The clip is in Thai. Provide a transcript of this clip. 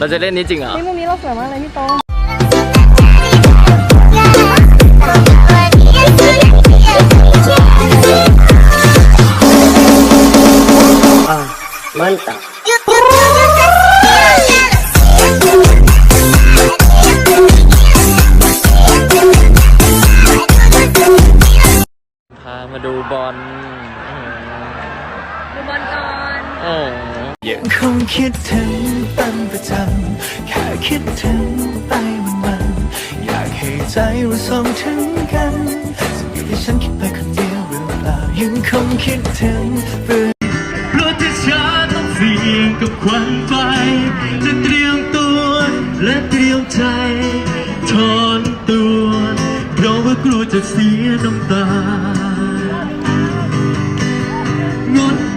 เราจะเล่นนี้จริงเหรอ นี่มุมนี้เราสวยมากเลยพี่โตพามาดูบอลดูบอลก่อนโอ้ ยังคงคิดถึงตั้งประจำแค่คิดถึงไปวันวันอยากให้ใจเราสมถึงกันสิ่งที่ฉันคิดไปคนเดียวหรือเปล่ายังคงคิดถึงเพื่อนรู้ที่ฉันต้องเสี่ยงกับควันไฟจะเตรียมตัวและเตรียมใจทอนตัวเพราะว่ากลัวจะเสียน้ำตางด